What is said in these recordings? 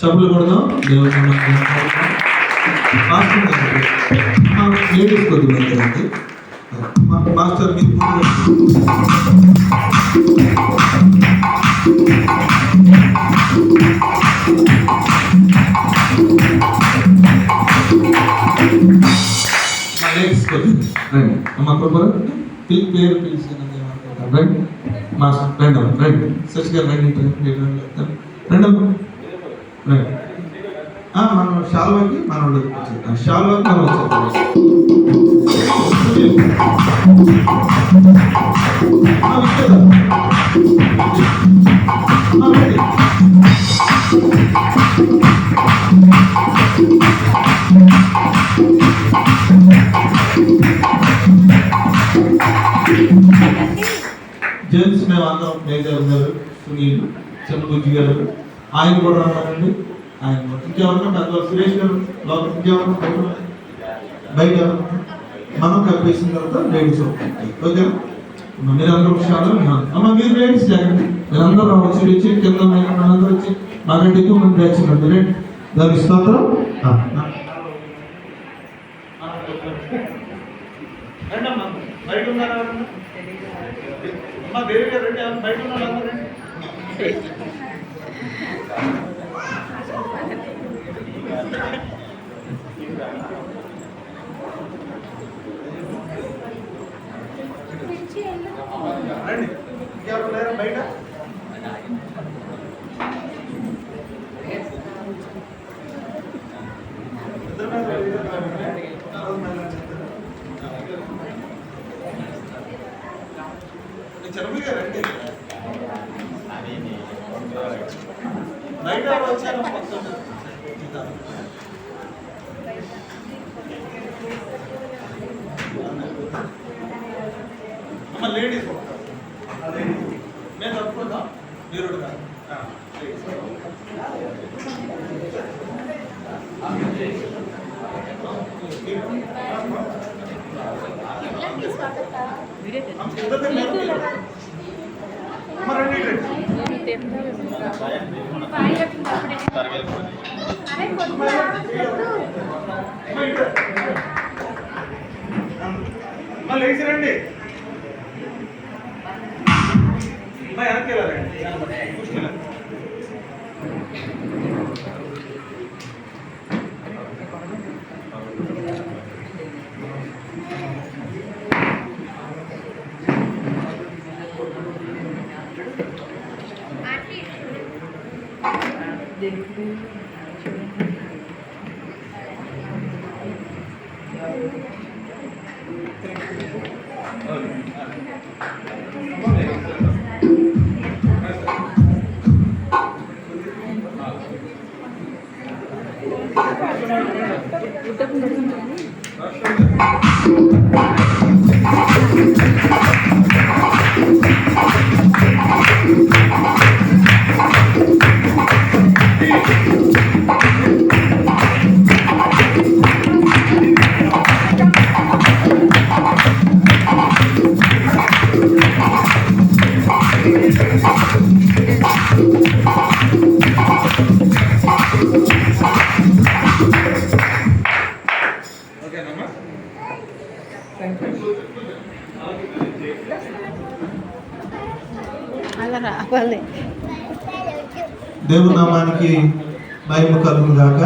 చెప్పులు కొడదాం. దేవుడు లేడీస్ కొద్దిగా మాస్టర్ మీరు ముందు మా లేడీస్ కొద్దిగా రండి. పిల్ పేరు పిలిచినది ఏమనుకుంటారు మాస్టర్ రండి అమ్మ రండి. రండి. రండి, రండి. మనం షాల్వాకి మనం వచ్చేద్దాం షాల్వాకి మనం వచ్చేద్దాం జెంట్స్ మేమందరం మేజర్ గారు సునీల్ చెంబుజీ గారు. ఆయన కూడా రావాలండి. ఆయన ఇంకెవరన్నా పెద్దవాళ్ళు సురేష్ గారు లోపల ఇంకెవరన్నా బయట మనం కలిపేసిన తర్వాత లేడీస్ ఓకే. మీరందరూ షాలో అమ్మ మీరు లేడీస్ జాగ్రత్త. మీరందరూ రావచ్చు వచ్చి కింద అందరూ వచ్చి మాకంటే ఎక్కువ మంది బ్యాచ్ ఉన్నారు రండి. దాని స్తోత్రం. బయట ఉన్నారా అమ్మ అమ్మా రండి. ఎవరు బయట ఉన్నారు అందరూ రండి రండి ఇంకెవరు లేరా బయట ఇద్దరు మీద ఇద్దరు మీద. నలుగురు మీద చెప్తారా? చరమి గారు రండి బయట ఎవరు వచ్చారు పక్కన. అమ్మ లేడీస్ మేము తప్పుకుందాం మీరు కాదు ఆ, ladies. అమ్మ, ఇద్దరు మీరు. అమ్మ, రండి, రండి. అమ్మ, ఇటు. అమ్మ, లేచి రండి. అమ్మ, వెనక్కి వెళ్ళాలండి. they include రావాలి దేవుని నామానికి మహిమ కలుగు గాక.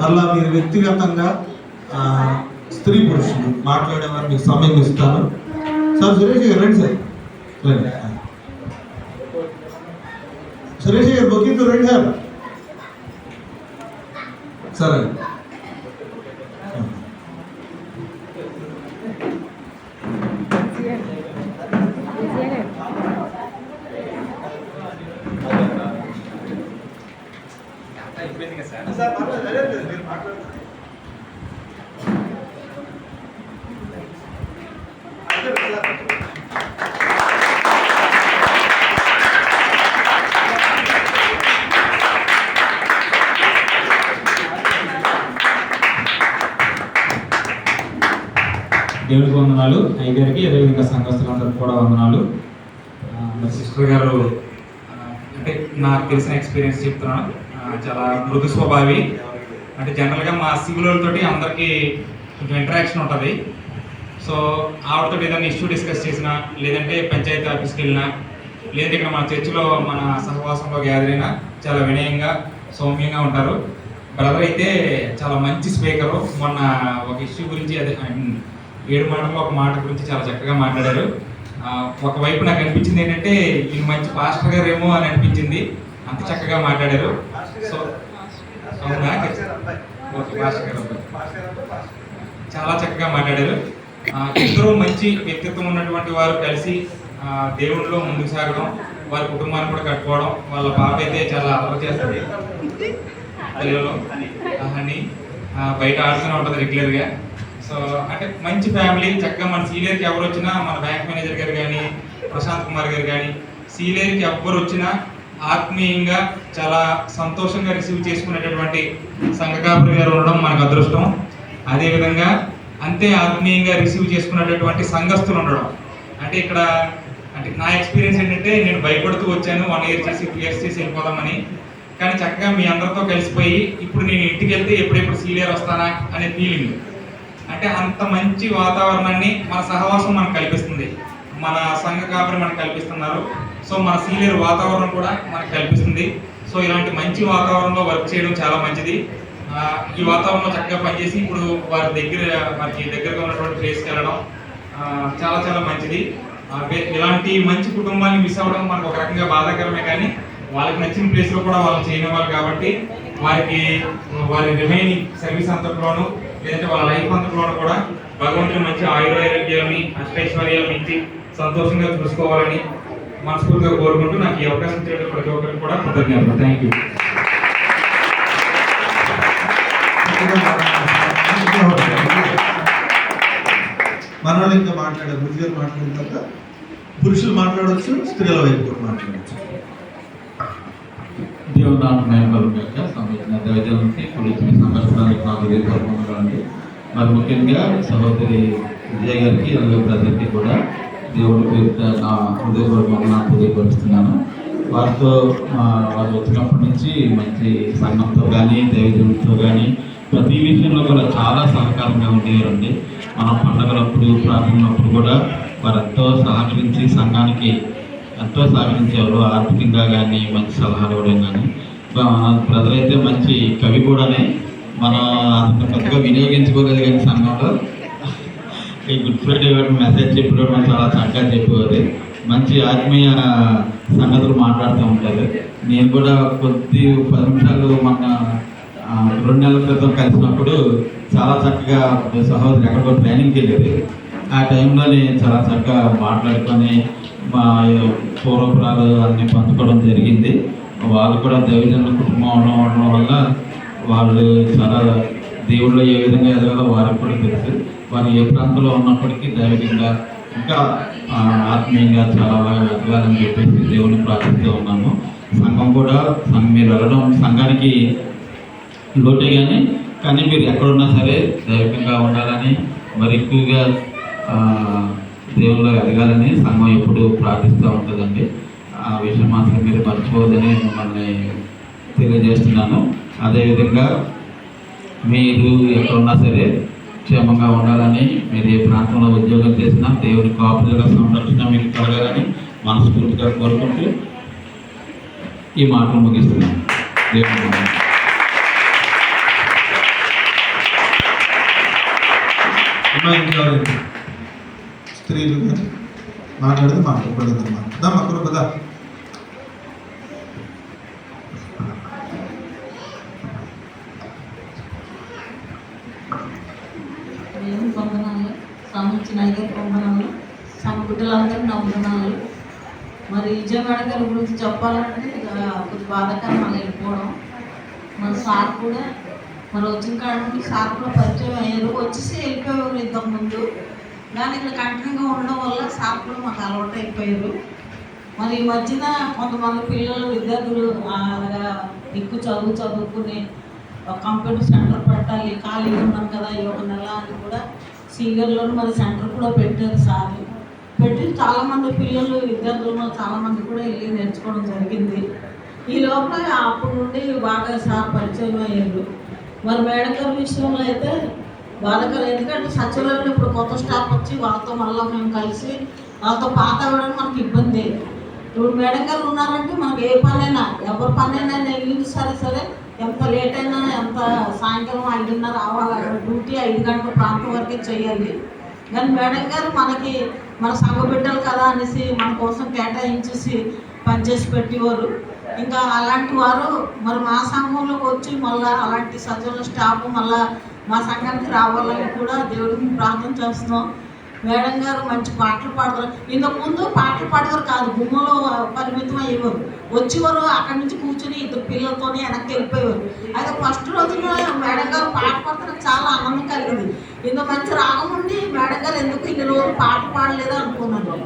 మళ్ళా మీరు వ్యక్తిగతంగా ఆ, స్త్రీ పురుషులు మాట్లాడేవారు మీకు సమయం ఇస్తాను. సార్ సురేష్ గారు రండి సార్. రండి. సురేష్ గారు బొక్కింగ్ రండి సరే. సార్. దేవుడికి వందనాలు. అయ్యగారికి అదేవిధంగా సంఘస్థులందరికీ కూడా వందనాలు. మరి సిస్టర్ గారు అంటే నాకు తెలిసిన ఎక్స్పీరియన్స్ చెప్తున్నాను. చాలా మృదు స్వభావి. అంటే జనరల్గా మా సివిలతోటి అందరికీ కొంచెం ఇంటరాక్షన్ ఉంటుంది. సో ఆవిడతో ఏదైనా ఇష్యూ డిస్కస్ చేసినా లేదంటే పంచాయతీ ఆఫీస్కి వెళ్ళినా లేదంటే ఇక్కడ మన చర్చిలో మన సహవాసంలో గ్యాదర్ అయినా చాలా వినయంగా సౌమ్యంగా ఉంటారు. బ్రదర్ అయితే చాలా మంచి స్పీకరు. మొన్న ఒక ఇష్యూ గురించి అదే ఏడు మాటల్లో ఒక మాట గురించి చాలా చక్కగా మాట్లాడారు. ఒకవైపు నాకు అనిపించింది ఏంటంటే ఈయన మంచి పాస్టర్ గారు ఏమో అని అనిపించింది. అంత చక్కగా మాట్లాడారు. సో అవునా? ఓకే పాస్టర్ గారు అబ్బాయి. చాలా చక్కగా మాట్లాడారు. ఇద్దరు మంచి వ్యక్తిత్వం ఉన్నటువంటి వారు కలిసి దేవుడిలో ముందుకు సాగడం వారి కుటుంబాన్ని కూడా కట్టుకోవడం వాళ్ళ పాప అయితే చాలా అలవాటు చేస్తుంది పిల్లలు అని బయట ఆడుతూనే ఉంటుంది రెగ్యులర్గా సో అంటే మంచి ఫ్యామిలీ చక్కగా మన సీనియర్కి ఎవరు వచ్చినా మన బ్యాంక్ మేనేజర్ గారు కానీ ప్రశాంత్ కుమార్ గారు కానీ సీనియర్కి ఎవరు వచ్చినా ఆత్మీయంగా చాలా సంతోషంగా రిసీవ్ చేసుకునేటటువంటి సంఘకాపురి గారు ఉండడం మనకు అదృష్టం. అదేవిధంగా అంతే ఆత్మీయంగా రిసీవ్ చేసుకునేటటువంటి సంఘస్థులు ఉండడం. అంటే ఇక్కడ అంటే నా ఎక్స్పీరియన్స్ ఏంటంటే నేను భయపడుతూ వచ్చాను వన్ ఇయర్ చేసి టూ ఇయర్స్ చేసి వెళ్ళిపోదామని. కానీ చక్కగా మీ అందరితో కలిసిపోయి ఇప్పుడు నేను ఇంటికి వెళ్తే ఎప్పుడెప్పుడు సీనియర్ వస్తానా అనే ఫీలింగ్. అంటే అంత మంచి వాతావరణాన్ని మన సహవాసం మనకు కల్పిస్తుంది. మన సంఘ కాపరి మనకు కల్పిస్తున్నారు. సో మన సీనియర్ వాతావరణం కూడా మనకు కల్పిస్తుంది. సో ఇలాంటి మంచి వాతావరణంలో వర్క్ చేయడం చాలా మంచిది. ఈ వాతావరణంలో చక్కగా పనిచేసి ఇప్పుడు వారి దగ్గర మనకి దగ్గరగా ఉన్నటువంటి ప్లేస్కి వెళ్ళడం చాలా చాలా మంచిది. ఇలాంటి మంచి కుటుంబాన్ని మిస్ అవ్వడం మనకు ఒక రకంగా బాధాకరమే కానీ వాళ్ళకి నచ్చిన ప్లేస్లో కూడా వాళ్ళు చేయనివ్వాలి కాబట్టి వారికి వారి రిమైనింగ్ సర్వీస్ అంతట్లోనూ లేదంటే వాళ్ళ లైఫ్ అంతట్లోనూ కూడా భగవంతుని మంచి ఆయురారోగ్యాన్ని అష్టైశ్వర్యాలను ఇచ్చి సంతోషంగా చూసుకోవాలని మనస్ఫూర్తిగా కోరుకుంటూ నాకు ఈ అవకాశం ఇచ్చేట ప్రతి ఒక్కరికి కూడా కృతజ్ఞతలు. థ్యాంక్ యూ మనవాళ్ళు ఇంకా మాట్లాడారు గారు మాట్లాడిన తర్వాత పురుషులు మాట్లాడవచ్చు స్త్రీల వైపు కూడా మాట్లాడవచ్చు దేవునాథ్ మెంబర్ యొక్క సంబంధించిన దైవజనులకి కులించిన నాకు నా మరి ముఖ్యంగా సహోదరి విజయ్ గారికి అలాగే ప్రజలకి కూడా దేవుడి పేరుతో నా హృదయపూర్వకంగా నా హృదయపరుస్తున్నాను వారితో వాళ్ళు వచ్చినప్పటి నుంచి మంచి సంఘంతో కానీ దైవజనంతో కానీ ప్రతి విషయంలో కూడా చాలా సహకారంగా ఉండేవారండి. మన పండగలప్పుడు ప్రార్థనలప్పుడు కూడా వారెంతో సహకరించి సంఘానికి ఎంతో సహకరించేవారు ఆర్థికంగా కానీ మంచి సలహాలు ఇవ్వడం కానీ బ్రదర్ అయితే మంచి కవి కూడానే మన అంత పెద్దగా వినియోగించుకోలేదు కానీ సంఘంలో. ఈ గుడ్ ఫ్రైడే మెసేజ్ చెప్పడం చాలా చక్కగా చెప్పేవారు. మంచి ఆత్మీయ సంగతులు మాట్లాడుతూ ఉంటారు. నేను కూడా కొద్ది పది నిమిషాలు మన రెండు నెలల క్రితం కలిసినప్పుడు చాలా చక్కగా సహోదరి ఎక్కడికో ట్రైనింగ్కి వెళ్ళేది ఆ టైంలోనే చాలా చక్కగా మాట్లాడుకొని మా పూర్వపురాలు అన్ని పంచుకోవడం జరిగింది. వాళ్ళు కూడా దైవజనుల కుటుంబం ఉండడం వల్ల వాళ్ళు చాలా దేవుళ్ళు ఏ విధంగా ఎదగాలో వారికి కూడా తెలుసు. వారు ఏ ప్రాంతంలో ఉన్నప్పటికీ దైవికంగా ఇంకా ఆత్మీయంగా చాలా బాగా ఎదగాలని చెప్పేసి దేవుని ప్రార్థిస్తూ ఉన్నాము. సంఘం కూడా సంఘం మీరు వెళ్ళడం సంఘానికి లోటే కానీ కానీ మీరు ఎక్కడున్నా సరే దైవికంగా ఉండాలని మరి ఎక్కువగా దేవుళ్ళు దేవుల్లో ఎదగాలని సంఘం ఎప్పుడు ప్రార్థిస్తూ ఉంటుందండి. ఆ విషయం మాత్రం మీరు మర్చిపోవద్దని మిమ్మల్ని తెలియజేస్తున్నాను. అదేవిధంగా మీరు ఎక్కడున్నా సరే క్షేమంగా ఉండాలని మీరు ఏ ప్రాంతంలో ఉద్యోగం చేసినా దేవుని కాపులుగా సంరక్షణ మీకు కలగాలని మనస్ఫూర్తిగా కోరుకుంటూ ఈ మాటలు ముగిస్తున్నాను. దేవుని Thank you. స్త్రీలు కానీ మాట్లాడితే మాట్లాడలేదు అన్నమాట దా మక్కలు కదా నేను వందనాలు సంబంధించిన అయ్యగారికి వందనాలు సమ బిడ్డలందరూ నా వందనాలు మరి విజయవాడ గారి గురించి చెప్పాలంటే కొద్ది బాధాకరం అలా వెళ్ళిపోవడం. మన సార్ కూడా మరి వచ్చిన కాడ సార్ కూడా పరిచయం అయ్యారు. వచ్చేసి వెళ్ళిపోయారు ఇంతకుముందు. కానీ ఇక్కడ కంటిన్యూగా ఉండడం వల్ల సార్ కూడా మాకు అలవాటు అయిపోయారు. మరి ఈ మధ్యన కొంతమంది పిల్లలు విద్యార్థులు అలాగా ఎక్కువ చదువు చదువుకుని ఒక కంప్యూటర్ సెంటర్ పెట్టాలి ఖాళీగా ఉన్నాం కదా ఈ ఒక నెల అని కూడా సీగర్లో మరి సెంటర్ కూడా పెట్టారు సార్. పెట్టి చాలామంది పిల్లలు విద్యార్థులు చాలామంది కూడా వెళ్ళి నేర్చుకోవడం జరిగింది. ఈ లోపల అప్పుడు నుండి బాగా సార్ పరిచయం అయ్యారు. మరి మేడకర్ విషయంలో అయితే బాధకరం. ఎందుకంటే సచివాలయంలో ఇప్పుడు కొత్త స్టాఫ్ వచ్చి వాళ్ళతో మళ్ళీ మేము కలిసి వాళ్ళతో పాత అవ్వడం మనకి ఇబ్బంది ఇప్పుడు మేడం గారు ఉన్నారంటే మనకి ఏ పనైనా ఎవరి పనైనా వెళ్ళింది సరే సరే ఎంత లేట్ అయినా ఎంత సాయంకాలం ఐదున్నర రావాలి డ్యూటీ ఐదు గంటల ప్రాంతం వరకే చేయాలి. కానీ మేడం గారు మనకి మన సంఘ బిడ్డలు కదా అనేసి మన కోసం కేటాయించేసి పనిచేసి పెట్టేవారు. ఇంకా అలాంటి వారు మరి మా సంఘంలోకి వచ్చి మళ్ళీ అలాంటి సజ్జల స్టాఫ్ మళ్ళీ మా సంఘానికి రావాలని కూడా దేవుడికి ప్రార్థన చేస్తున్నాం. మేడం గారు మంచి పాటలు పాడతారు. ఇంతకు ముందు పాటలు పాడేవారు కాదు గుమ్మలో పరిమితం అయ్యేవారు. వచ్చేవారు అక్కడి నుంచి కూర్చొని ఇద్దరు పిల్లలతోనే వెనక్కి వెళ్ళిపోయేవారు. అయితే ఫస్ట్ రోజుల్లో మేడం గారు పాట పాడతారు చాలా ఆనందం కలిగింది. ఇంత మంచి రాగం ఉండి మేడం గారు ఎందుకు ఇన్ని రోజులు పాట పాడలేదు అనుకున్నాను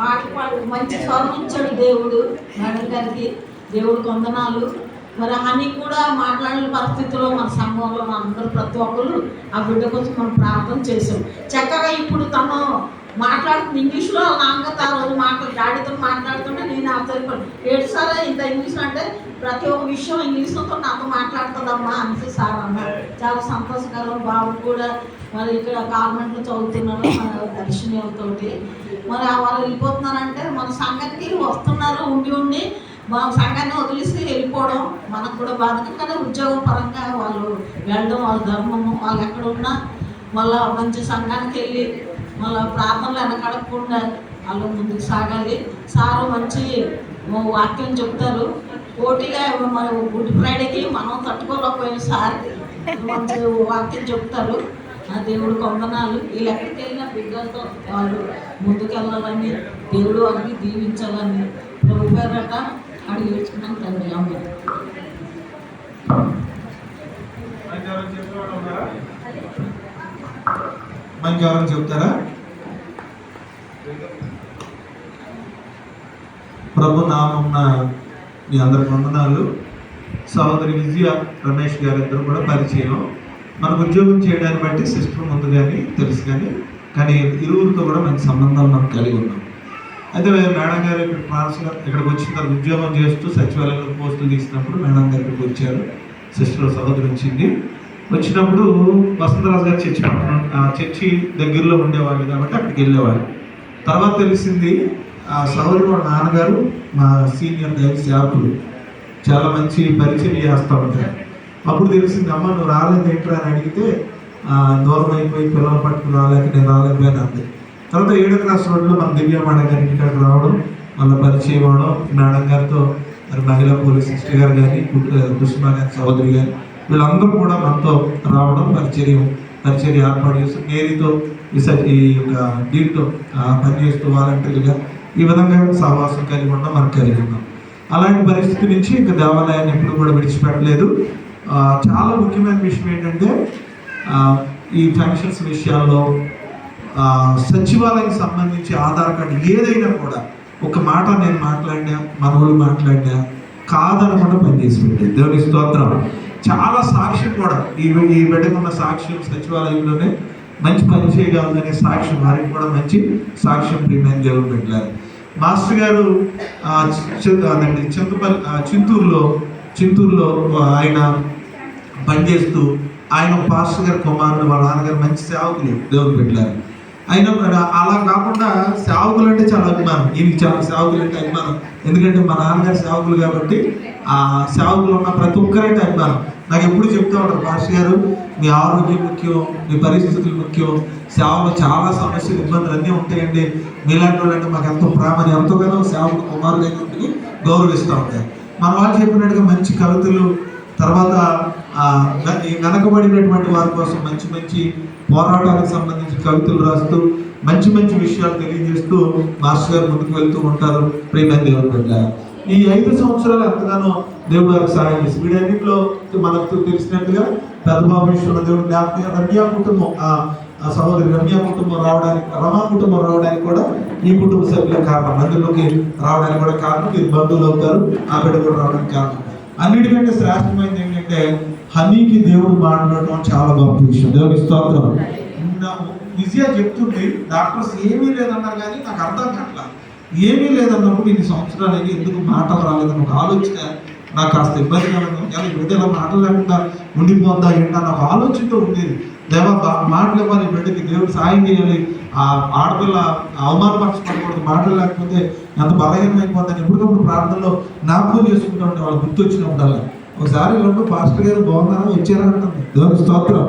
పాట పాడు మంచి స్వరం ఇచ్చాడు దేవుడు మేడం గారికి. దేవుడు కొందనాలు మరి అని కూడా మాట్లాడిన పరిస్థితిలో మన సంఘంలో మన అందరూ ప్రతి ఒక్కరు ఆ బిడ్డ కోసం మనం ప్రార్థన చేసాం చక్కగా ఇప్పుడు తను మాట్లాడుతున్న ఇంగ్లీష్లో నాన్నగారు ఆ రోజు మాట్లాడు డాడీతో మాట్లాడుతుంటే నేను ఆశ్చర్యపడి ఏడు సార్ ఇంత ఇంగ్లీష్ అంటే ప్రతి ఒక్క విషయం ఇంగ్లీష్తో నాతో మాట్లాడుతుందమ్మా అనేసి సార్ అన్నారు. చాలా సంతోషకరం. బాబు కూడా మరి ఇక్కడ కాన్వెంట్లో చదువుతున్నారు మన మరి ఆ వాళ్ళు వెళ్ళిపోతున్నారంటే మన సంఘానికి వస్తున్నారు ఉండి ఉండి మా సంఘాన్ని వదిలిస్తే వెళ్ళిపోవడం మనకు కూడా బాధ కానీ ఉద్యోగం పరంగా వాళ్ళు వెళ్ళడం వాళ్ళ ధర్మము వాళ్ళు ఎక్కడ ఉన్నా మళ్ళా మంచి సంఘానికి వెళ్ళి మళ్ళీ ప్రార్థనలు వెనకడకుండా వాళ్ళు ముందుకు సాగాలి. సారు మంచి వాక్యం చెప్తారు. పోటీగా మన గుడ్ ఫ్రైడేకి మనం తట్టుకోలేకపోయిన సార్ మంచి వాక్యం చెప్తారు. ఆ దేవుడు కొందనాలు. వీళ్ళు ఎక్కడికి వెళ్ళినా బిడ్డలతో వాళ్ళు ముందుకెళ్ళాలని దేవుడు వాళ్ళని దీవించాలని. ప్రభు పేరట అడిగి వేసుకున్నాం తండ్రి ఎవరైనా చెప్తారా? ప్రభు నామం మీ అందరికి వందనాలు. సహోదరి విజయ రమేష్ గారు ఇద్దరు కూడా పరిచయం. మనకు ఉద్యోగం చేయడాన్ని బట్టి సిస్టర్ ముందు కానీ తెలుసు కానీ కానీ ఇరువురితో కూడా మంచి సంబంధాలు మనం కలిగి ఉన్నాం. అయితే మేడం గారు ఇక్కడ ట్రాన్స్ఫర్ ఇక్కడికి వచ్చిన తర్వాత ఉద్యోగం చేస్తూ సచివాలయంలో పోస్టులు తీసినప్పుడు మేడం గారు ఇక్కడికి వచ్చారు. సిస్టర్ సహోదరి వచ్చింది వచ్చినప్పుడు వసంతరాజు గారు చర్చి చర్చి దగ్గరలో ఉండేవాళ్ళు కాబట్టి అక్కడికి వెళ్ళేవాళ్ళు తర్వాత తెలిసింది ఆ సహోదరు వాళ్ళ నాన్నగారు మా సీనియర్ దైవ సేవకులు చాలా మంచి పరిచయం చేస్తూ ఉంటారు. అప్పుడు తెలిసింది అమ్మ నువ్వు రాలేదు ఏంట్రా అని అడిగితే దూరం అయిపోయి పిల్లలు పట్టుకుని రాలేక నేను రాలేకపోయాను అంది. తర్వాత ఏడో క్లాస్ రోడ్లో మన దివ్య గారికి ఇక్కడికి రావడం మళ్ళీ పరిచయం అవడం మేడం గారితో మరి మహిళా పోలీస్ సిస్టర్ గారు కానీ కుసుమ గారి సహోదరి గారు వీళ్ళందరూ కూడా మనతో రావడం పరిచర్యం పరిచర్య ఏర్పాటు చేస్తూ నేరితో ఈ యొక్క దీంతో పనిచేస్తూ వాలంటీర్లుగా ఈ విధంగా సహవాసం కలిగి ఉండడం మనం కలిగి ఉన్నాం. అలాంటి పరిస్థితి నుంచి ఇంకా దేవాలయాన్ని ఎప్పుడు కూడా విడిచిపెట్టలేదు. చాలా ముఖ్యమైన విషయం ఏంటంటే ఈ ఫంక్షన్స్ విషయాల్లో సచివాలయం సంబంధించి ఆధార్ కార్డు ఏదైనా కూడా ఒక మాట నేను మాట్లాడినా మనవాళ్ళు మాట్లాడినా కాదనకుండా పనిచేసి పెట్టేది దేవుని స్తోత్రం. చాలా సాక్ష్యం కూడా. ఈ ఈ బిడ్డకున్న సాక్ష్యం సచివాలయంలోనే మంచి పని చేయగలదనే సాక్ష్యం. వారికి కూడా మంచి సాక్ష్యం ప్రియమైన దేవుడు పెట్టారు మాస్టర్ గారు అదండి చింతపల్లి చింతూరులో చింతూరులో ఆయన పనిచేస్తూ ఆయన పాస్టర్ గారి కుమారుడు వాళ్ళ నాన్నగారు మంచి సేవకులు దేవుడు పెట్టారు. అయినా కూడా అలా కాకుండా సేవకులు అంటే చాలా అభిమానం. ఈయనకి చాలా సేవకులు అంటే అభిమానం. ఎందుకంటే మా నాన్నగారు సేవకులు కాబట్టి ఆ సేవకులు ఉన్న ప్రతి ఒక్కరంటే అభిమానం. నాకు ఎప్పుడు చెప్తూ ఉంటారు భాష గారు మీ ఆరోగ్యం ముఖ్యం మీ పరిస్థితులు ముఖ్యం సేవలో చాలా సమస్యలు ఇబ్బందులు అన్నీ ఉంటాయండి. మీలాంటి వాళ్ళంటే మాకు ఎంతో ప్రేమని ఎంతోగానో సేవకు కుమారుడు గౌరవిస్తూ ఉంటాయి మన వాళ్ళు చెప్పినట్టుగా మంచి కవితలు తర్వాత ఈ వెనకబడినటువంటి వారి కోసం మంచి మంచి పోరాటాలకు సంబంధించి కవితలు రాస్తూ మంచి మంచి విషయాలు తెలియజేస్తూ మాస్టర్ గారు ముందుకు వెళ్తూ ఉంటారు ప్రేమ దేవుని బిడ్డ ఈ ఐదు సంవత్సరాలు ఎంతగానో దేవుడు గారికి సహాయం చేసి వీడన్నింటిలో మనకు తెలిసినట్టుగా పెద్దబాబు విషయంలో దేవుడు జ్ఞాపకం రమ్యా కుటుంబం ఆ సహోదరి రమ్యా కుటుంబం రావడానికి రమా కుటుంబం రావడానికి కూడా ఈ కుటుంబ సభ్యుల కారణం. అందులోకి రావడానికి కూడా కారణం. మీరు బంధువులు అవుతారు ఆ బిడ్డ కూడా రావడానికి కారణం. అన్నిటికంటే శ్రేష్టమైనది ఏంటంటే హనీకి దేవుడు మాట్లాడటం చాలా గొప్ప విషయం. దేవుని స్తోత్రం. విజయ చెప్తుంది డాక్టర్స్ ఏమీ లేదన్నారు కానీ నాకు అర్థం కావట్లా ఏమీ లేదన్నప్పుడు ఇన్ని సంవత్సరాలు ఎందుకు మాటలు రాలేదని ఒక ఆలోచన నాకు కాస్త ఇబ్బంది కలదు కానీ బిడ్డ ఇలా మాటలు లేకుండా ఉండిపోద్దా ఏంటన్న నాకు ఆలోచనతో ఉండేది. దేవ మాటలు ఇవ్వాలి బిడ్డకి దేవుడు సాయం చేయాలి. ఆ ఆడపిల్ల అవమానపరచకూడదు మాటలు లేకపోతే ఎంత బలహీనమైపోద్దని ఎప్పటికప్పుడు ప్రార్థనలో జ్ఞాపకం చేసుకుంటూ ఉంటే వాళ్ళు గుర్తు వచ్చినప్పుడల్లా ఒకసారి రెండు పాస్టర్ గారు బాగున్నారా? వచ్చారా? అంటుంది. దేవుని స్తోత్రం.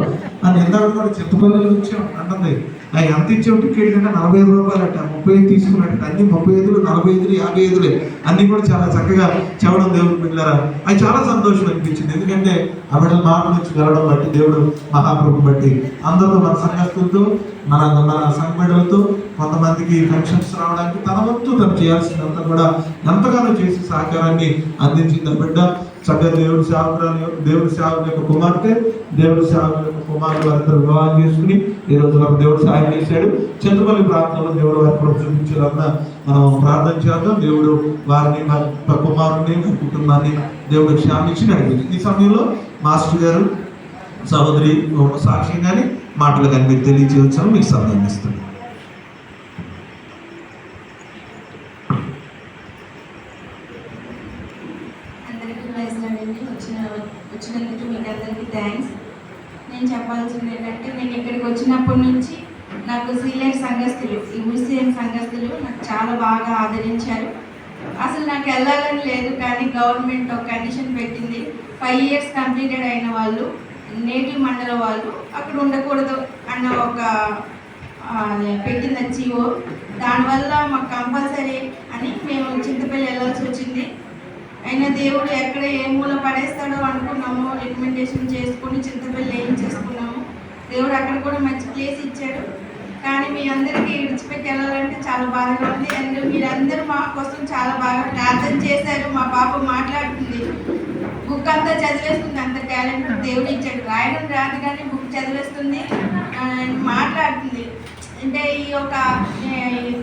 అని ఇందాక కూడా చింతపల్లిలో వచ్చాం అంటుంది. ఆ ఎంత ఇచ్చావు? టికెట్ కంటే నలభై ఐదు రూపాయలు అట్ట ముప్పై ఐదు తీసుకున్నట్టు అన్ని ముప్పై ఐదులు నలభై ఐదులు యాభై ఐదులే. అన్ని కూడా చాలా చక్కగా చెప్పడం దేవుడు పిల్లరా. అది చాలా సంతోషం అనిపించింది. ఎందుకంటే ఆ బిడ్డల మాట నుంచి వెళ్ళడం బట్టి దేవుడు మహాప్రభు బట్టి అందరితో మన సంఘస్థులతో మన మన సంఘటనలతో కొంతమందికి ఫంక్షన్స్ రావడానికి తన వంతు తను చేయాల్సినంత కూడా ఎంతగానో చేసి సహకారాన్ని అందించింది బిడ్డ. చక్కగా దేవుడి సేవకురాలు దేవుడి సేవకుల యొక్క కుమార్తె దేవుడి సేవకుల యొక్క కుమార్తె వారిద్దరు వివాహం చేసుకుని ఈ రోజు దేవుడు సహాయం చేశాడు. చింతపల్లి ప్రాంతంలో దేవుడు వారి కృప చూపించాలన్న మనం ప్రార్థన చేద్దాం. దేవుడు వారిని మా కుమారుడిని మా కుటుంబాన్ని దేవుడు క్షామించి నడిపించింది ఈ సమయంలో మాస్టర్ గారు సహోదరి సాక్షిగానే మాటలు కానీ మీరు తెలియజేయవచ్చాను మీకు సందేహం అండి. వచ్చిన వచ్చినందుకు మీకు అందరికీ థ్యాంక్స్. నేను చెప్పాల్సింది ఏంటంటే నేను ఇక్కడికి వచ్చినప్పటి నుంచి నాకు సీనియర్ సంఘస్థులు ఈ ముస్లిం సంఘస్థులు నాకు చాలా బాగా ఆదరించారు. అసలు నాకు వెళ్ళాలని లేదు కానీ గవర్నమెంట్ ఒక కండిషన్ పెట్టింది. ఫైవ్ ఇయర్స్ కంప్లీటెడ్ అయిన వాళ్ళు నేటివ్ మండల వాళ్ళు అక్కడ ఉండకూడదు అన్న ఒక ఆ, పెట్టింది జీవో. దానివల్ల మాకు కంపల్సరీ అని మేము చింతపల్లి వెళ్ళాల్సి వచ్చింది. అయినా దేవుడు ఎక్కడ ఏ మూల పడేస్తాడో అనుకున్నాము రికమెండేషన్ చేసుకుని చింతపల్లి ఏం చేసుకున్నాము దేవుడు అక్కడ కూడా మంచి ప్లేస్ ఇచ్చాడు. కానీ మీ అందరికీ విడిచిపెట్టి వెళ్ళాలంటే చాలా బాధగా ఉంది. అండ్ మీరందరూ మా కోసం చాలా బాగా ప్రార్థన చేశారు. మా పాప మాట్లాడుతుంది. బుక్ అంతా చదివేస్తుంది అంత టాలెంట్ దేవుడు ఇచ్చాడు. రాయడం రాదు కానీ బుక్ చదివేస్తుంది. అండ్ మాట్లాడుతుంది. అంటే ఈ యొక్క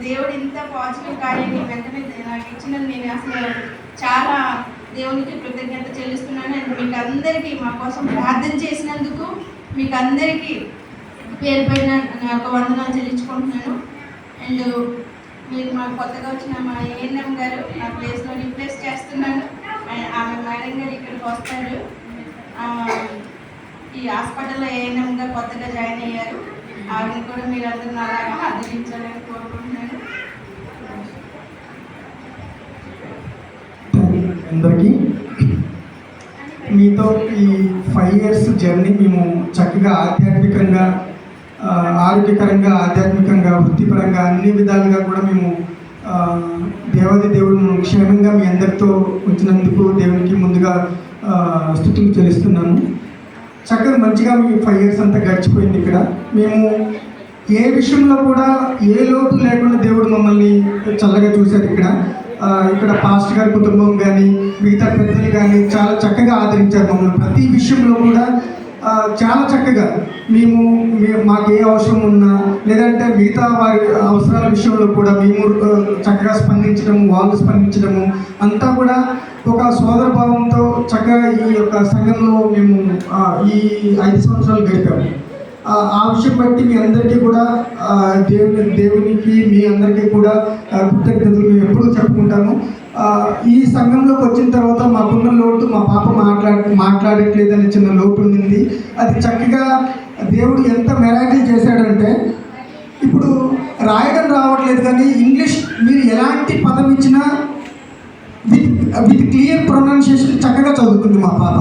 దేవుడు ఇంత పాజిటివ్ కార్యాన్ని వెంటనే నాకు ఇచ్చిన నేను అసలు చాలా దేవునికి కృతజ్ఞత చెల్లిస్తున్నాను. అండ్ మీకు అందరికీ మా కోసం ప్రార్థన చేసినందుకు మీకు అందరికీ పేరు పైన నా వందనాలు చెల్లించుకుంటున్నాను. అండ్ మీరు మా కొత్తగా వచ్చిన మా ఏఎన్ఎం గారు నా ప్లేస్లో రీప్లేస్ చేస్తున్నాను. ఆమె మేడం గారు ఇక్కడికి వస్తారు. ఈ హాస్పిటల్లో ఏఎన్ఎంగా కొత్తగా జాయిన్ అయ్యారు. ఆవిడని కూడా మీరు అందరూ అలాగా ఆదరించాలని కోరుకుంటున్నాను. అందరికీ మీతో ఈ ఫైవ్ ఇయర్స్ జర్నీ మేము చక్కగా ఆధ్యాత్మికంగా ఆరోగ్యకరంగా ఆధ్యాత్మికంగా వృత్తిపరంగా అన్ని విధాలుగా కూడా మేము దేవాది దేవుడు క్షేమంగా మీ అందరితో ఉంచినందుకు దేవునికి ముందుగా స్థుతులు చెల్లిస్తున్నాము చక్కగా మంచిగా మీ ఫైవ్ ఇయర్స్ అంతా గడిచిపోయింది ఇక్కడ. మేము ఏ విషయంలో కూడా ఏ లోటు లేకుండా దేవుడు మమ్మల్ని చల్లగా చూశారు ఇక్కడ. ఇక్కడ పాస్ట్ గారి కుటుంబం కానీ మిగతా పెద్దలు కానీ చాలా చక్కగా ఆదరించారు మమ్మల్ని. ప్రతి విషయంలో కూడా చాలా చక్కగా మేము మాకు ఏ అవసరం ఉన్నా లేదంటే మిగతా వారి అవసరాల విషయంలో కూడా మేము చక్కగా స్పందించడము వాళ్ళు స్పందించడము అంతా కూడా ఒక సోదర భావంతో చక్కగా ఈ యొక్క సంఘంలో మేము ఈ ఐదు సంవత్సరాలు గడిపాము. ఆ విషయం బట్టి మీ అందరికీ కూడా దేవుని దేవునికి మీ అందరికీ కూడా కృతజ్ఞతలు మేము ఎప్పుడూ చెప్పుకుంటాము. ఈ సంఘంలోకి వచ్చిన తర్వాత మాకున్న లోటు మా పాప మాట్లాడ మాట్లాడట్లేదని చిన్న లోటు ఉండింది. అది చక్కగా దేవుడు ఎంత మెరాకిల్ చేశాడంటే ఇప్పుడు రాయడం రావట్లేదు కానీ ఇంగ్లీష్ మీరు ఎలాంటి పదం ఇచ్చినా విత్ విత్ క్లియర్ ప్రొనౌన్సియేషన్ చక్కగా చదువుతుంది మా పాప.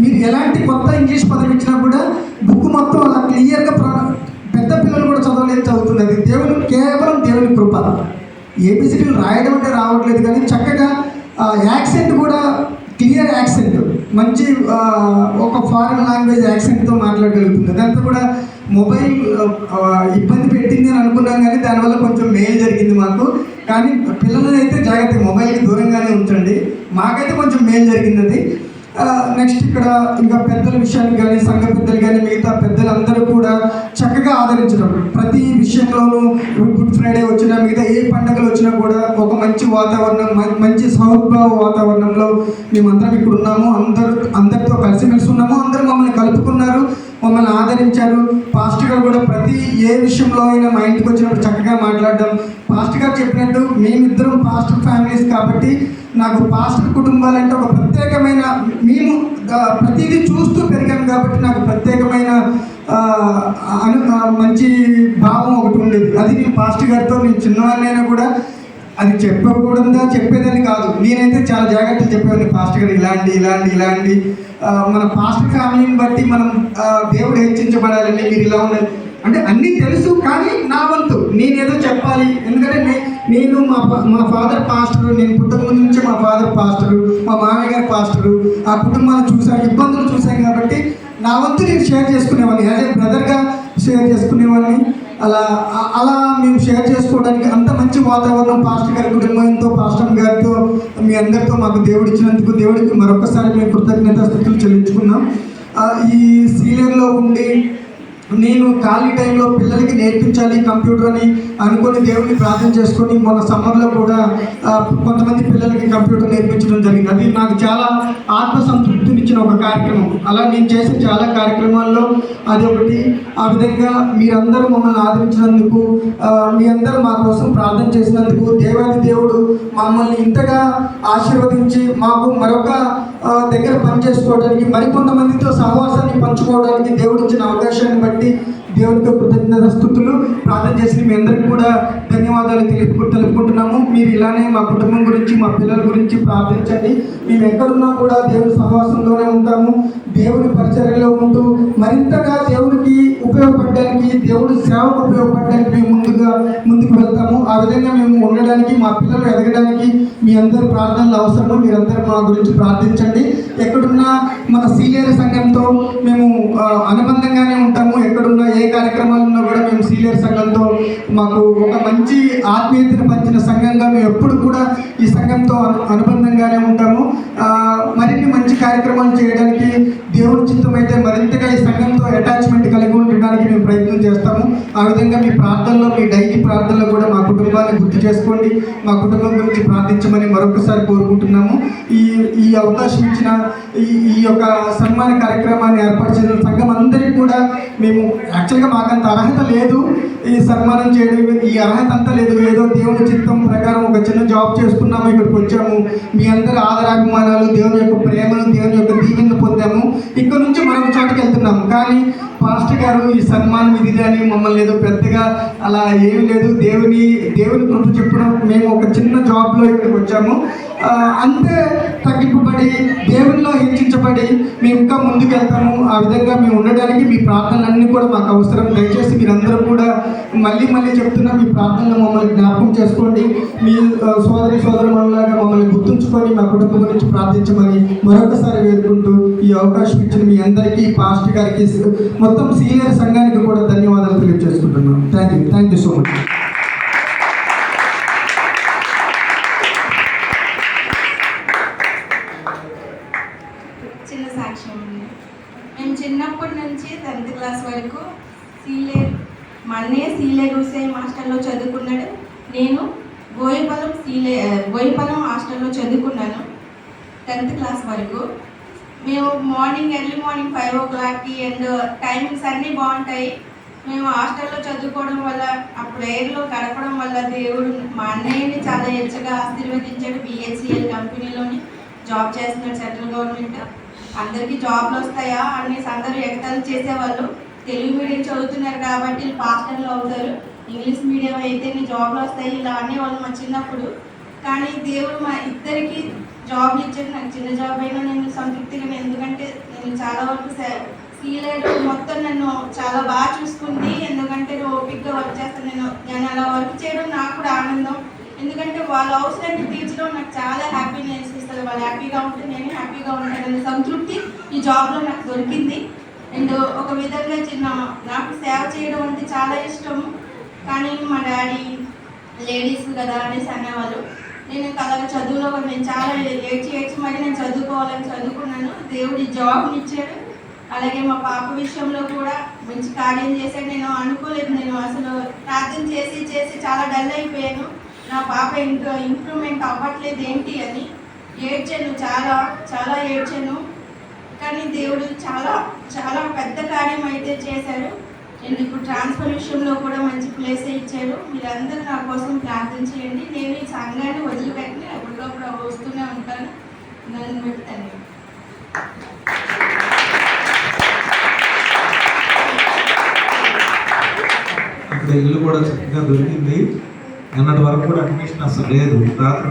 మీరు ఎలాంటి కొత్త ఇంగ్లీష్ పదం ఇచ్చినా కూడా బుక్ మొత్తం అలా క్లియర్గా ప్రొ పెద్ద పిల్లలు కూడా చదవలేదు చదువుతుంది అది దేవుని కేవలం దేవుని కృప. ఏబిసిడీలు రాయడం అంటే రావట్లేదు కానీ చక్కగా యాక్సెంట్ కూడా క్లియర్ యాక్సెంట్ మంచి ఒక ఫారిన్ లాంగ్వేజ్ యాక్సెంట్తో మాట్లాడగలుగుతుంది. అదంతా కూడా మొబైల్ ఇబ్బంది పెట్టింది అని అనుకున్నాం కానీ దానివల్ల కొంచెం మేలు జరిగింది మాకు. కానీ పిల్లలైతే జాగ్రత్త మొబైల్కి దూరంగానే ఉంచండి. మాకైతే కొంచెం మేలు జరిగింది అది. నెక్స్ట్ ఇక్కడ ఇంకా పెద్దల విషయానికి కానీ సంఘ పెద్దలు కానీ మిగతా పెద్దలందరూ కూడా చక్కగా ఆదరించడం. ప్రతి విషయంలోనూ గుడ్ ఫ్రైడే వచ్చినా మిగతా ఏ పండుగలు వచ్చినా కూడా ఒక మంచి వాతావరణం మంచి సౌద్భావ వాతావరణంలో మేమందరం ఇక్కడ ఉన్నాము అందరూ అందరితో కలిసిమెలిసి ఉన్నాము. అందరూ మమ్మల్ని కలుపుకున్నారు. మమ్మల్ని ఆదరించారు. పాస్టర్ గారు కూడా ప్రతి ఏ విషయంలో అయినా మా ఇంటికి వచ్చినప్పుడు చక్కగా మాట్లాడడం. పాస్టర్ గారు చెప్పినట్టు మేమిద్దరం పాస్టర్ ఫ్యామిలీస్ కాబట్టి నాకు పాస్టర్ కుటుంబాలంటే ఒక ప్రత్యేకమైన మేము ప్రతిదీ చూస్తూ పెరిగాం కాబట్టి నాకు ప్రత్యేకమైన అను మంచి భావం ఒకటి ఉండేది. అది నేను పాస్టర్ గారితో నేను చిన్నవాళ్ళైనా కూడా అది చెప్పకూడదా చెప్పేదని కాదు. నేనైతే చాలా జాగ్రత్తలు చెప్పేవాడిని. ఫాస్ట్ గారు ఇలాంటి ఇలాంటి ఇలాంటి. మన ఫాస్ట్ ఫ్యామిలీని బట్టి మనం దేవుడు హెచ్చించబడాలని మీరు ఇలా ఉండాలి అంటే అన్నీ తెలుసు కానీ నా వంతు. నేనేదో చెప్పాలి. ఎందుకంటే నేను మా మా ఫాదర్ పాస్టర్ నేను పుట్టక ముందు నుంచి మా ఫాదర్ పాస్టరు మా మామయ్య గారి పాస్టరు. ఆ కుటుంబాన్ని చూశాను ఇబ్బందులు చూశాను కాబట్టి నా వంతు నేను షేర్ చేసుకునేవాడిని. యాజ్ ఏ బ్రదర్గా షేర్ చేసుకునేవాడిని. అలా అలా మేము షేర్ చేసుకోవడానికి అంత మంచి వాతావరణం పాస్టర్ గారి కుటుంబంతో పాస్టర్ గారితో మీ అందరితో మాకు దేవుడు ఇచ్చినందుకు దేవుడికి మరొకసారి మేము కృతజ్ఞత స్థితులు చెల్లించుకున్నాం ఈ సీరియల్లో ఉండి నేను ఖాళీ టైంలో పిల్లలకి నేర్పించాలి కంప్యూటర్ అని అనుకొని దేవుడిని ప్రార్థన చేసుకొని మొన్న సమ్మర్లో కూడా కొంతమంది పిల్లలకి కంప్యూటర్ నేర్పించడం జరిగింది. అది నాకు చాలా ఆత్మ సంతృప్తినిచ్చిన ఒక కార్యక్రమం. అలా నేను చేసే చాలా కార్యక్రమాల్లో అది ఒకటి. ఆ విధంగా మీరందరూ మమ్మల్ని ఆదరించినందుకు మీ అందరూ మా కోసం ప్రార్థన చేసినందుకు దేవాది దేవుడు మమ్మల్ని ఇంతగా ఆశీర్వదించి మాకు మరొక దగ్గర పని చేసుకోవడానికి మరికొంతమందితో సహవాసాన్ని పంచుకోవడానికి దేవుడు ఇచ్చిన అవకాశాన్ని బట్టి దేవుడికి కృతజ్ఞత స్థుతులు ప్రార్థన చేసి మీ అందరికీ కూడా ధన్యవాదాలు తెలుపు తెలుపుకుంటున్నాము. మీరు ఇలానే మా కుటుంబం గురించి మా పిల్లల గురించి ప్రార్థించండి. మేము ఎక్కడున్నా కూడా దేవుని సహవాసంలోనే ఉంటాము. దేవుని పరిచర్యలో ఉంటూ మరింతగా దేవునికి ఉపయోగపడడానికి దేవుడి సేవకు ఉపయోగపడడానికి మేము ముందుగా ముందుకు వెళ్తాము. ఆ విధంగా మేము ఉండడానికి మా పిల్లలు ఎదగడానికి మీ అందరి ప్రార్థనలు అవసరము. మీరందరూ మా గురించి ప్రార్థించండి. ఎక్కడున్నా మన సీనియర్ సంఘంతో మేము అనుబంధంగానే ఉంటాము. ఎక్కడున్నా ఏ కార్యక్రమాలు ఉన్నా కూడా మేము సీనియర్ సంఘంతో మాకు ఒక మంచి ఆత్మీయతను పంచిన సంఘంగా మేము ఎప్పుడు కూడా ఈ సంఘంతో అనుబంధంగానే ఉంటాము. మరిన్ని మంచి కార్యక్రమాలు చేయడానికి దేవుడి చిత్తం అయితే మరింతగా ఈ ఆ విధంగా మీ ప్రార్థనలో మీ డైలీ ప్రార్థనలో కూడా మా కుటుంబాన్ని గుర్తు చేసుకోండి. మా కుటుంబం గురించి ప్రార్థించమని మరొకసారి కోరుకుంటున్నాము. ఈ ఈ అవకాశం ఇచ్చిన ఈ ఈ యొక్క సన్మాన కార్యక్రమాన్ని ఏర్పాటు చేసిన సంఘం అందరికీ కూడా మేము యాక్చువల్గా మాకంత అర్హత లేదు. ఈ సన్మానం చేయడం ఈ అర్హత అంతా లేదు. ఏదో దేవుని చిత్తం ప్రకారం ఒక చిన్న జాబ్ చేసుకున్నాము ఇక్కడికి వచ్చాము. మీ అందరి ఆదరాభిమానాలు దేవుని యొక్క ప్రేమను దేవుని యొక్క దీవెనలు పొందాము. ఇక్కడ నుంచి మరొక చోటుకి వెళ్తున్నాము కానీ పాస్టర్ గారు ఈ సన్మానం ఇది అని మమ్మల్ని ఏదో పెద్దగా అలా ఏమీ లేదు. దేవుని దేవుని కృప చెప్పడం మేము ఒక చిన్న జాబ్లో ఇక్కడికి వచ్చాము. అంతే తగ్గింపబడి దేవునిలో హెచ్చించబడి మేము ఇంకా ముందుకు వెళ్తాము. ఆ విధంగా మేము ఉండడానికి మీ ప్రార్థనలన్నీ కూడా మాకు అవసరం. దయచేసి మీరందరూ కూడా మళ్ళీ మళ్ళీ చెప్తున్నా మీ ప్రార్థనలు మమ్మల్ని జ్ఞాపకం చేసుకోండి. మీ సోదరి సోదరులాగా మమ్మల్ని గుర్తుంచుకొని మా కుటుంబం గురించి ప్రార్థించమని మరొకసారి వేడుకుంటూ ఈ అవకాశం ఇచ్చిన మీ అందరికీ పాస్ట్ గారికి మొత్తం సీనియర్ సంఘానికి కూడా ధన్యవాదాలు తెలియజేసుకుంటున్నాను. Thank you thank you so much చిన్న సాక్ష్యం ఉంది మేము చిన్నప్పటి నుంచి టెన్త్ క్లాస్ వరకు సీలేర్ మా అన్నయ్య సీలేర్ హుసేన్ హాస్టల్లో చదువుకున్నాడు నేను బోయపల్లం సీలే హాస్టల్లో చదువుకున్నాను టెన్త్ క్లాస్ వరకు. మేము మార్నింగ్ ఎర్లీ మార్నింగ్ ఫైవ్ ఓ క్లాక్కి అండ్ టైమింగ్స్ అన్నీ బాగుంటాయి. మేము హాస్టల్లో చదువుకోవడం వల్ల ఆ ప్రేయర్లో గడపడం వల్ల దేవుడు మా అన్నయ్యని చాలా హెచ్చగా ఆశీర్వదించాడు. బిహెచ్సిఎల్ కంపెనీలోని జాబ్ చేస్తున్నాడు సెంట్రల్ గవర్నమెంట్. అందరికీ జాబ్లు వస్తాయా అనేసి అందరూ ఎగతాలు చేసేవాళ్ళు. తెలుగు మీడియం చదువుతున్నారు కాబట్టి వీళ్ళు పాస్టర్లు అవుతారు. ఇంగ్లీష్ మీడియం అయితే నీ జాబ్లు వస్తాయి ఇలా అనేవాళ్ళు మా చిన్నప్పుడు. కానీ దేవుడు మా ఇద్దరికి జాబ్ ఇచ్చాడు. నాకు చిన్న జాబ్ అయినా నేను సంతృప్తిగా ఎందుకంటే నేను చాలా వరకు సీలేడు మొత్తం నన్ను చాలా బాగా చూసుకుంది. ఎందుకంటే ఓపిక్గా వర్క్ చేస్తాను. నేను నేను అలా వర్క్ చేయడం నాకు కూడా ఆనందం. ఎందుకంటే వాళ్ళ అవసరాన్ని తీర్చడం నాకు చాలా హ్యాపీనెస్ ఇస్తుంది వాళ్ళు హ్యాపీగా ఉంటే నేను హ్యాపీగా ఉంటాను. సంతృప్తి ఈ జాబ్లో నాకు దొరికింది. అండ్ ఒక విధంగా చిన్న నాకు సేవ చేయడం అంటే చాలా ఇష్టం కానీ మా డాడీ లేడీస్ కదా అనేసి అనేవాళ్ళు. నేను ఇంకా చదువులో కూడా నేను చాలా ఏడ్చి ఏడ్చి మరి నేను చదువుకోవాలని చదువుకున్నాను. దేవుడి జాబ్ని ఇచ్చాడు. అలాగే మా పాప విషయంలో కూడా మంచి కార్యం చేశాడు. నేను అనుకోలేదు. నేను అసలు ప్రార్థన చేసి చేసి చాలా డల్ అయిపోయాను. నా పాప ఇంకా ఇంప్రూవ్మెంట్ అవ్వట్లేదు ఏంటి అని ఏడ్చాను. చాలా చాలా ఏడ్చాను. కానీ దేవుడు చాలా చాలా పెద్ద కార్యం అయితే చేశాడు. నేను ఇప్పుడు ట్రాన్స్ఫర్ విషయంలో కూడా మంచి ప్లేస్ ఇచ్చారు? మీరందరూ నా కోసం ప్రార్థన చేయండి. నేను ఈ సంఘాన్ని వదిలిపెట్టి ఎప్పటికప్పుడు వస్తూనే ఉంటాను. నన్ను పెడతాను. ఇల్లు కూడా చక్కగా దొరికింది. నిన్నటి వరకు కూడా అడ్మిషన్ అసలు లేదు. రాత్రి